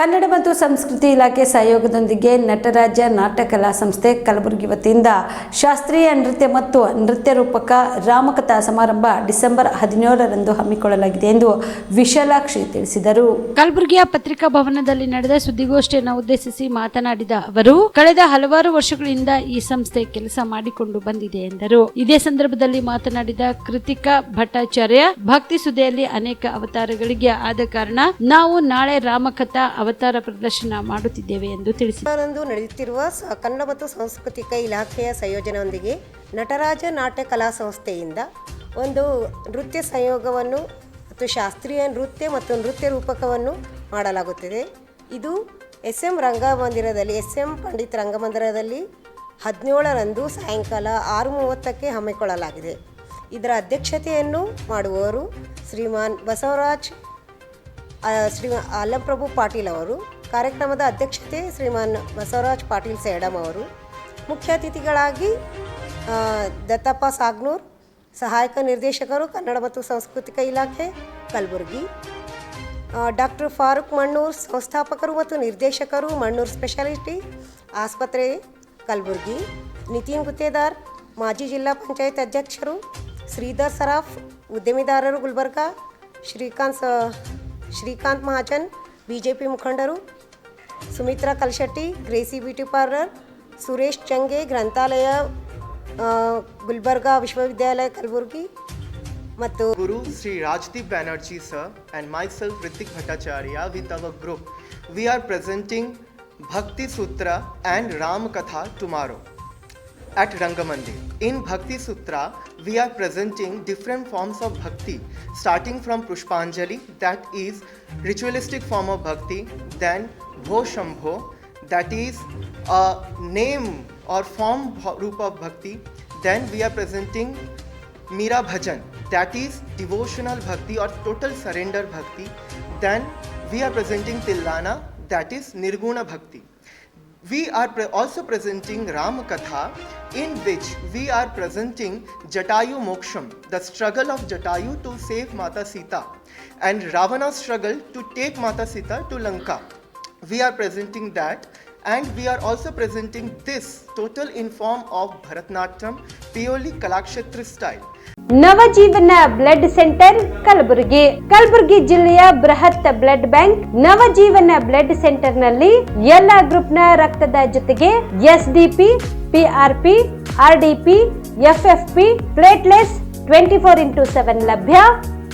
ಕನ್ನಡ ಮತ್ತು ಸಂಸ್ಕೃತಿ ಇಲಾಖೆ ಸಹಯೋಗದೊಂದಿಗೆ ನಟರಾಜ ನಾಟಕಲಾ ಸಂಸ್ಥೆ ಕಲಬುರಗಿ ವತಿಯಿಂದ ಶಾಸ್ತ್ರೀಯ ನೃತ್ಯ ಮತ್ತು ನೃತ್ಯ ರೂಪಕ ರಾಮಕಥಾ ಸಮಾರಂಭ ಡಿಸೆಂಬರ್ ಹದಿನೇಳರಂದು ಹಮ್ಮಿಕೊಳ್ಳಲಾಗಿದೆ ಎಂದು ವಿಶಾಲಾಕ್ಷಿ ತಿಳಿಸಿದರು. ಕಲಬುರಗಿಯ ಪತ್ರಿಕಾ ಭವನದಲ್ಲಿ ನಡೆದ ಸುದ್ದಿಗೋಷ್ಠಿಯನ್ನು ಉದ್ದೇಶಿಸಿ ಮಾತನಾಡಿದ ಅವರು, ಕಳೆದ ಹಲವಾರು ವರ್ಷಗಳಿಂದ ಈ ಸಂಸ್ಥೆ ಕೆಲಸ ಮಾಡಿಕೊಂಡು ಬಂದಿದೆ ಎಂದರು. ಇದೇ ಸಂದರ್ಭದಲ್ಲಿ ಮಾತನಾಡಿದ ಕೃತಿಕಾ ಭಟ್ಟಾಚಾರ್ಯ, ಭಕ್ತಿ ಸುದೆಯಲ್ಲಿ ಅನೇಕ ಅವತಾರಗಳಿಗೆ ಆದ ಕಾರಣ ನಾವು ನಾಳೆ ರಾಮಕಥಾ ಅವತಾರ ಪ್ರದರ್ಶನ ಮಾಡುತ್ತಿದ್ದೇವೆ ಎಂದು ತಿಳಿಸಿದರು ನಡೆಯುತ್ತಿರುವ ಕನ್ನಡ ಮತ್ತು ಸಾಂಸ್ಕೃತಿಕ ಇಲಾಖೆಯ ಸಂಯೋಜನೆಯೊಂದಿಗೆ ನಟರಾಜ ನಾಟ್ಯ ಕಲಾ ಸಂಸ್ಥೆಯಿಂದ ಒಂದು ನೃತ್ಯ ಸಂಯೋಗವನ್ನು ಮತ್ತು ಶಾಸ್ತ್ರೀಯ ನೃತ್ಯ ಮತ್ತು ನೃತ್ಯ ರೂಪಕವನ್ನು ಮಾಡಲಾಗುತ್ತಿದೆ. ಇದು ಎಸ್ ಎಂ ರಂಗಮಂದಿರದಲ್ಲಿ ಎಸ್ ಎಂ ಪಂಡಿತ್ ರಂಗಮಂದಿರದಲ್ಲಿ ಹದಿನೇಳರಂದು ಸಾಯಂಕಾಲ ಆರು ಮೂವತ್ತಕ್ಕೆ ಹಮ್ಮಿಕೊಳ್ಳಲಾಗಿದೆ. ಇದರ ಅಧ್ಯಕ್ಷತೆಯನ್ನು ಮಾಡುವವರು ಶ್ರೀಮಾನ್ ಬಸವರಾಜ್ ಶ್ರೀ ಅಲ್ಲಂಪ್ರಭು ಪಾಟೀಲ್ ಅವರು, ಕಾರ್ಯಕ್ರಮದ ಅಧ್ಯಕ್ಷತೆ ಶ್ರೀಮಾನ್ ಬಸವರಾಜ್ ಪಾಟೀಲ್ ಸೇಡಮ್ ಅವರು, ಮುಖ್ಯ ಅತಿಥಿಗಳಾಗಿ ದತ್ತಪ್ಪ ಸಾಗ್ನೂರ್, ಸಹಾಯಕ ನಿರ್ದೇಶಕರು, ಕನ್ನಡ ಮತ್ತು ಸಾಂಸ್ಕೃತಿಕ ಇಲಾಖೆ, ಕಲಬುರಗಿ ಡಾಕ್ಟರ್ ಫಾರೂಕ್ ಮಣ್ಣೂರ್, ಸಂಸ್ಥಾಪಕರು ಮತ್ತು ನಿರ್ದೇಶಕರು, ಮಣ್ಣೂರ್ ಸ್ಪೆಷಾಲಿಟಿ, ಆಸ್ಪತ್ರೆ, ಕಲಬುರಗಿ, ನಿತಿನ್ ಗುತ್ತೇದಾರ್, ಮಾಜಿ ಜಿಲ್ಲಾ ಪಂಚಾಯತ್ ಅಧ್ಯಕ್ಷರು, ಶ್ರೀಧರ್ ಸರಾಫ್, ಉದ್ಯಮಿದಾರರು ಗುಲ್ಬರ್ಗಾ, ಶ್ರೀಕಾಂತ್ ಸ- Shrikant Mahajan B J P ಮುಖಂಡರು Sumitra Kalshetti Gracy beauty parlour Suresh Change ಗ್ರಂಥಾಲಯ ಆ, ಗುಲ್ಬರ್ಗಾ ವಿಶ್ವವಿದ್ಯಾಲಯ ಕಲಬುರಗಿ ಮತ್ತು Guru Sri Rajdeep Banerjee sir and myself Ritik Bhattacharya with our group, we are presenting Bhakti Sutra and Ram Katha tomorrow at Rangamandir. In Bhakti Sutra, we are presenting different forms of bhakti, starting from Pushpanjali, that is ritualistic form of bhakti, then Bho Shambho, that is a name or form roop of bhakti. Then we are presenting Mira Bhajan, that is devotional bhakti or total surrender bhakti. Then we are presenting Tillana, that is Nirguna bhakti. We are pre- also presenting Ram Katha, in which we are presenting Jatayu Moksham, the struggle of Jatayu to save Mata Sita, and Ravana's struggle to take Mata Sita to Lanka. We are presenting that, and we are also presenting this total in form of Bharatnatyam, purely Kalakshetra style. Navajeevan blood centre Kalaburagi Kalaburagi ಜಿಲ್ಲೆಯ ಬೃಹತ್ blood bank Navajeevan blood ಸೆಂಟರ್ನಲ್ಲಿ ಎಲ್ಲ ಗ್ರೂಪ್ನ ರಕ್ತದ ಜೊತೆಗೆ S DP PRP RDP FFP platelets twenty four into seven ಲಭ್ಯ